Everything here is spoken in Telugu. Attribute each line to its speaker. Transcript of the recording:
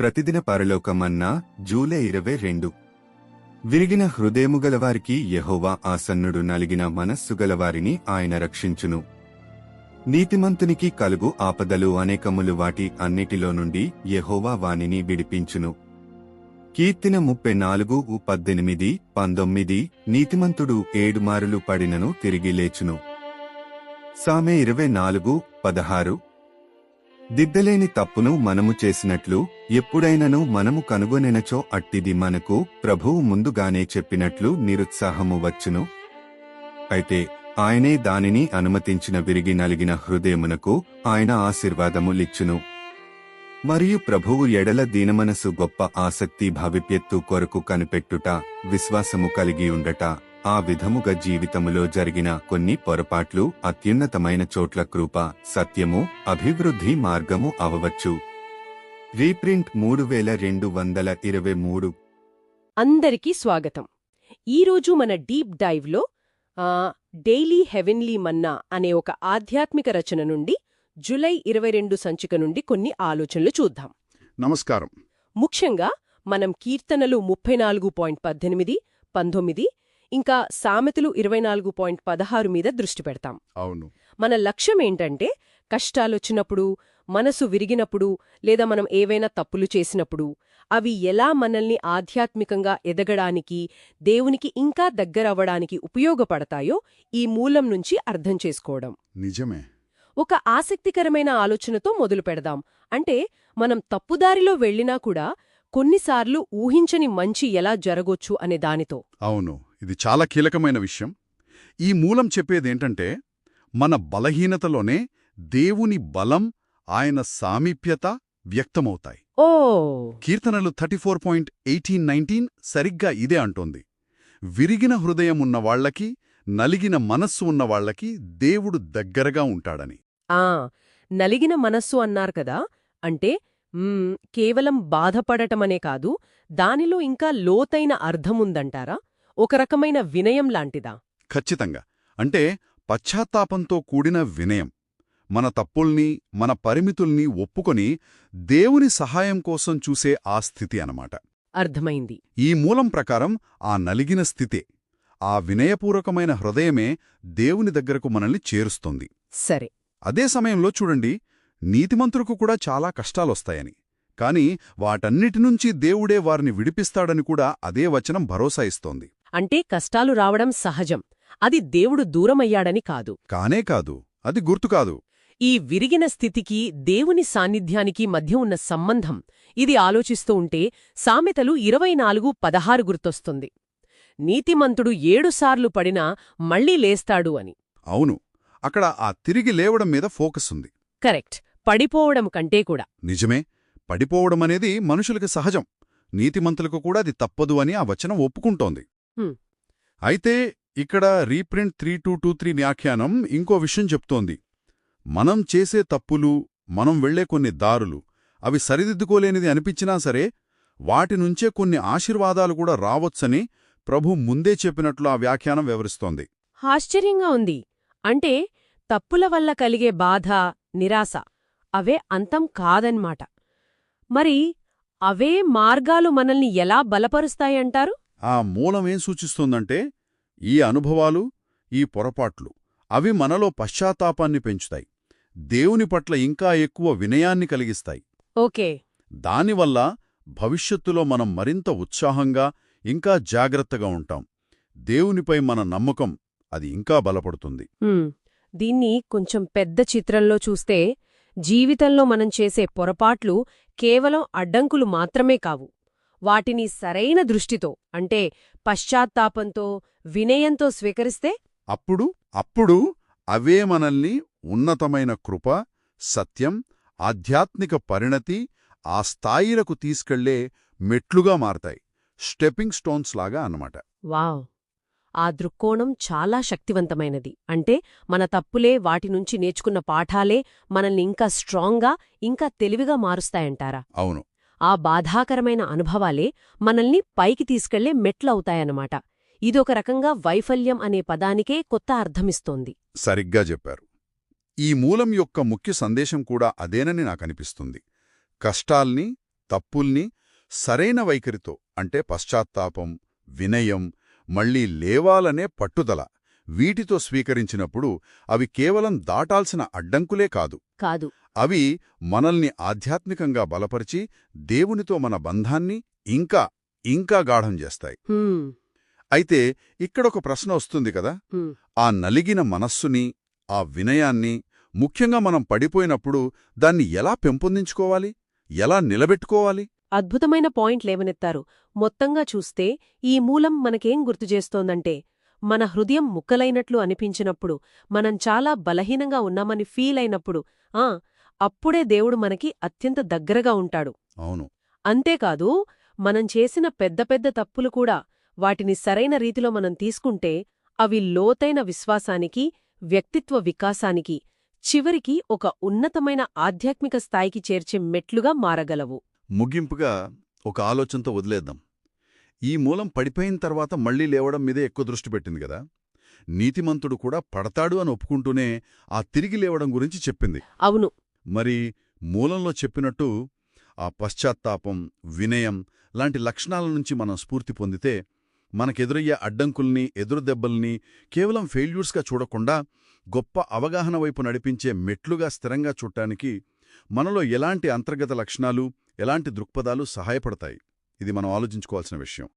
Speaker 1: ప్రతిదిన పరలోకమన్నా జూలై ఇరవై రెండు. విరిగిన హృదయము గలవారికి యహోవా ఆసన్నుడు నలిగిన మనస్సు గలవారిని ఆయన రక్షించును. నీతిమంతునికి కలుగు ఆపదలు అనేకములు వాటి అన్నిటిలో నుండి యహోవా వాణిని విడిపించును. కీర్తిన ముప్పై నాలుగు పద్దెనిమిది పంతొమ్మిది నీతిమంతుడు ఏడుమారులు పడినను తిరిగి లేచును. సామె ఇరవై నాలుగు పదహారు దిద్దలేని తప్పును మనము చేసినట్లు ఎప్పుడైనను మనము కనుగొనెనచో అట్టిది మనకు ప్రభువు ముందుగానే చెప్పినట్లు నిరుత్సాహము వచ్చును. అయితే ఆయనే దానిని అనుమతించిన విరిగి నలిగిన హృదయమునకు ఆయన ఆశీర్వాదములిచ్చును మరియు ప్రభువు ఎడల దీనమనసు గొప్ప ఆసక్తి భవిప్యత్తు కొరకు కనిపెట్టుట విశ్వాసము కలిగి ఉండట. ఆ విధముగా జీవితములో జరిగిన కొన్ని పొరపాట్లు అత్యున్నతమైన చోట్ల కృప సత్యము అభివృద్ధి మార్గము అవవచ్చు. రీప్రింట్ మూడు వేల రెండు వందల ఇరవై మూడు.
Speaker 2: అందరికీ స్వాగతం. ఈరోజు మన డీప్ డైవ్లో ఆ, డైలీ హెవెన్లీ మన్నా అనే ఒక ఆధ్యాత్మిక రచన నుండి జులై ఇరవై రెండు సంచిక నుండి కొన్ని ఆలోచనలు చూద్దాం.
Speaker 3: నమస్కారం.
Speaker 2: ముఖ్యంగా మనం కీర్తనలు ముప్పై నాలుగు పాయింట్ పద్దెనిమిది పంతొమ్మిది ఇంకా సామెతలు ఇరవై నాలుగు పాయింట్ పదహారు మీద దృష్టి పెడతాం.
Speaker 3: అవును.
Speaker 2: మన లక్ష్యం ఏంటంటే కష్టాలొచ్చినప్పుడు మనసు విరిగినప్పుడు లేదా మనం ఏవైనా తప్పులు చేసినప్పుడు అవి ఎలా మనల్ని ఆధ్యాత్మికంగా ఎదగడానికి దేవునికి ఇంకా దగ్గరవ్వడానికి ఉపయోగపడతాయో ఈ మూలం నుంచి అర్థం చేసుకోవడం.
Speaker 3: నిజమే.
Speaker 2: ఒక ఆసక్తికరమైన ఆలోచనతో మొదలు పెడదాం. అంటే మనం తప్పుదారిలో వెళ్ళినా కూడా కొన్నిసార్లు ఊహించని మంచి ఎలా జరగొచ్చు అనే దానితో.
Speaker 3: అవును. ఇది చాలా కీలకమైన విషయం. ఈ మూలం చెప్పేదేంటంటే మన బలహీనతలోనే దేవుని బలం ఆయన సామీప్యత వ్యక్తమవుతాయి.
Speaker 2: ఓ!
Speaker 3: కీర్తనలు thirty four point eighteen nineteen సరిగ్గా ఇదే అంటోంది. విరిగిన హృదయం ఉన్న వాళ్ళకి నలిగిన మనస్సు ఉన్న వాళ్ళకి దేవుడు దగ్గరగా ఉంటాడని.
Speaker 2: ఆ! నలిగిన మనస్సు అన్నారు కదా అంటే కేవలం బాధపడటమనే కాదు దానిలో ఇంకా లోతైన అర్థముందంటారా? ఒక రకమైన వినయం లాంటిదా?
Speaker 3: ఖచ్చితంగా. అంటే పశ్చాత్తాపంతో కూడిన వినయం. మన తప్పుల్ని మన పరిమితుల్ని ఒప్పుకొని దేవుని సహాయం కోసం చూసే ఆ స్థితి అనమాట
Speaker 2: అర్థమైంది.
Speaker 3: ఈ మూలం ప్రకారం ఆ నలిగిన స్థితే ఆ వినయపూర్వకమైన హృదయమే దేవుని దగ్గరకు మనల్ని చేరుస్తుంది.
Speaker 2: సరే.
Speaker 3: అదే సమయంలో చూడండి నీతిమంతులకు కూడా చాలా కష్టాలొస్తాయని. కాని వాటన్నిటి నుంచి దేవుడే వారిని విడిపిస్తాడని కూడా అదే వచనం భరోసా ఇస్తోంది.
Speaker 2: అంటే కష్టాలు రావడం సహజం. అది దేవుడు దూరమయ్యాడని కాదు.
Speaker 3: కానే కాదు. అది గుర్తుకాదు
Speaker 2: ఈ విరిగిన స్థితికి దేవుని సాన్నిధ్యానికి మధ్య ఉన్న సంబంధం. ఇది ఆలోచిస్తూ ఉంటే సామెతలు ఇరవై నాలుగు పదహారు గుర్తొస్తుంది. నీతిమంతుడు ఏడుసార్లు పడినా మళ్ళీ లేస్తాడు అని.
Speaker 3: అవును. అక్కడ ఆ తిరిగి లేవడం మీద ఫోకస్ ఉంది.
Speaker 2: కరెక్ట్. పడిపోవడం కంటే కూడా.
Speaker 3: నిజమే. పడిపోవడమనేది మనుషులకి సహజం. నీతిమంతులకు కూడా అది తప్పదు అని ఆ వచనం ఒప్పుకుంటోంది. అయితే ఇక్కడ reprint three two two three వ్యాఖ్యానం ఇంకో విషయం చెప్తోంది. మనం చేసే తప్పులు మనం వెళ్ళే కొన్ని దారులు అవి సరిదిద్దుకోలేనిది అనిపించినా సరే వాటి నుంచే కొన్ని ఆశీర్వాదాలు కూడా రావచ్చని ప్రభు ముందే చెప్పినట్లు ఆ వ్యాఖ్యానం వివరిస్తోంది.
Speaker 2: ఆశ్చర్యంగా ఉంది. అంటే తప్పుల వల్ల కలిగే బాధ నిరాశ అవే అంతం కాదన్మాట. మరి అవే మార్గాలు మనల్ని ఎలా బలపరుస్తాయంటారు?
Speaker 3: ఆ మూలమేం సూచిస్తోందంటే ఈ అనుభవాలు ఈ పొరపాట్లు అవి మనలో పశ్చాత్తాపాన్ని పెంచుతాయి. దేవుని పట్ల ఇంకా ఎక్కువ వినయాన్ని కలిగిస్తాయి.
Speaker 2: ఓకే.
Speaker 3: దానివల్ల భవిష్యత్తులో మనం మరింత ఉత్సాహంగా ఇంకా జాగ్రత్తగా ఉంటాం. దేవునిపై మన నమ్మకం అది ఇంకా బలపడుతుంది.
Speaker 2: దీన్ని కొంచెం పెద్ద చిత్రంలో చూస్తే జీవితంలో మనం చేసే పొరపాట్లు కేవలం అడ్డంకులు మాత్రమే కావు. వాటిని సరైన దృష్టితో అంటే పశ్చాత్తాపంతో వినయంతో స్వీకరిస్తే?
Speaker 3: అప్పుడు అప్పుడు అవే మనల్ని ఉన్నతమైన కృప సత్యం ఆధ్యాత్మిక పరిణతి ఆ స్థాయిలకు తీసుకెళ్ళే మెట్లుగా మారతాయి. స్టెప్పింగ్ స్టోన్స్ లాగా అన్నమాట.
Speaker 2: వావ్! ఆ దృక్కోణం చాలా శక్తివంతమైనది. అంటే మన తప్పులే వాటి నుంచి నేర్చుకున్న పాఠాలే మనల్ని ఇంకా స్ట్రాంగ్గా ఇంకా తెలివిగా మారుస్తాయంటారా?
Speaker 3: అవును.
Speaker 2: ఆ బాధాకరమైన అనుభవాలే మనల్ని పైకి తీసుకెళ్ళే మెట్లవుతాయన్నమాట. ఇదొక రకంగా వైఫల్యం అనే పదానికే కొత్త అర్థమిస్తోంది.
Speaker 3: సరిగ్గా చెప్పారు. ఈ మూలం యొక్క ముఖ్య సందేశం కూడా అదేనని నాకనిపిస్తుంది. కష్టాల్ని తప్పుల్ని సరైన వైఖరితో అంటే పశ్చాత్తాపం వినయం మళ్ళీ లేవాలనే పట్టుదల వీటితో స్వీకరించినప్పుడు అవి కేవలం దాటాల్సిన అడ్డంకులే కాదు.
Speaker 2: కాదు.
Speaker 3: అవి మనల్ని ఆధ్యాత్మికంగా బలపరిచి దేవునితో మన బంధాన్ని ఇంకా ఇంకా గాఢం చేస్తాయి. అయితే ఇక్కడొక ప్రశ్న వస్తుంది కదా. ఆ నలిగిన మనస్సుని ఆ వినయాన్ని ముఖ్యంగా మనం పడిపోయినప్పుడు దాన్ని ఎలా పెంపొందించుకోవాలి? ఎలా నిలబెట్టుకోవాలి?
Speaker 2: అద్భుతమైన పాయింట్ లేవనెత్తారు. మొత్తంగా చూస్తే ఈ మూలం మనకేం గుర్తుచేస్తోందంటే మన హృదయం ముక్కలైనట్లు అనిపించినప్పుడు మనం చాలా బలహీనంగా ఉన్నామని ఫీల్ అయినప్పుడు ఆ అప్పుడే దేవుడు మనకి అత్యంత దగ్గరగా ఉంటాడు.
Speaker 3: అవును.
Speaker 2: అంతేకాదు మనం చేసిన పెద్ద పెద్ద తప్పులు కూడా వాటిని సరైన రీతిలో మనం తీసుకుంటే అవి లోతైన విశ్వాసానికి వ్యక్తిత్వ వికాసానికి చివరికి ఒక ఉన్నతమైన ఆధ్యాత్మిక స్థాయికి చేర్చే మెట్లుగా మారగలవు.
Speaker 3: ముగింపుగా ఒక ఆలోచనతో వదిలేద్దాం. ఈ మూలం పడిపోయిన తర్వాత మళ్ళీ లేవడం మీదే ఎక్కువ దృష్టి పెట్టింది కదా? నీతిమంతుడు కూడా పడతాడు అని ఒప్పుకుంటూనే ఆ తిరిగి లేవడం గురించి చెప్పింది.
Speaker 2: అవును.
Speaker 3: మరి మూలంలో చెప్పినట్టు ఆ పశ్చాత్తాపం వినయం లాంటి లక్షణాల నుంచి మనం స్ఫూర్తి పొందితే మనకెదురయ్యే అడ్డంకుల్ని ఎదురుదెబ్బల్ని కేవలం ఫెయిల్యూర్స్గా చూడకుండా గొప్ప అవగాహన వైపు నడిపించే మెట్లుగా స్థిరంగా చూడటానికి మనలో ఎలాంటి అంతర్గత లక్షణాలు ఎలాంటి దృక్పథాలు సహాయపడతాయి? ఇది మనం ఆలోచించుకోవాల్సిన విషయం.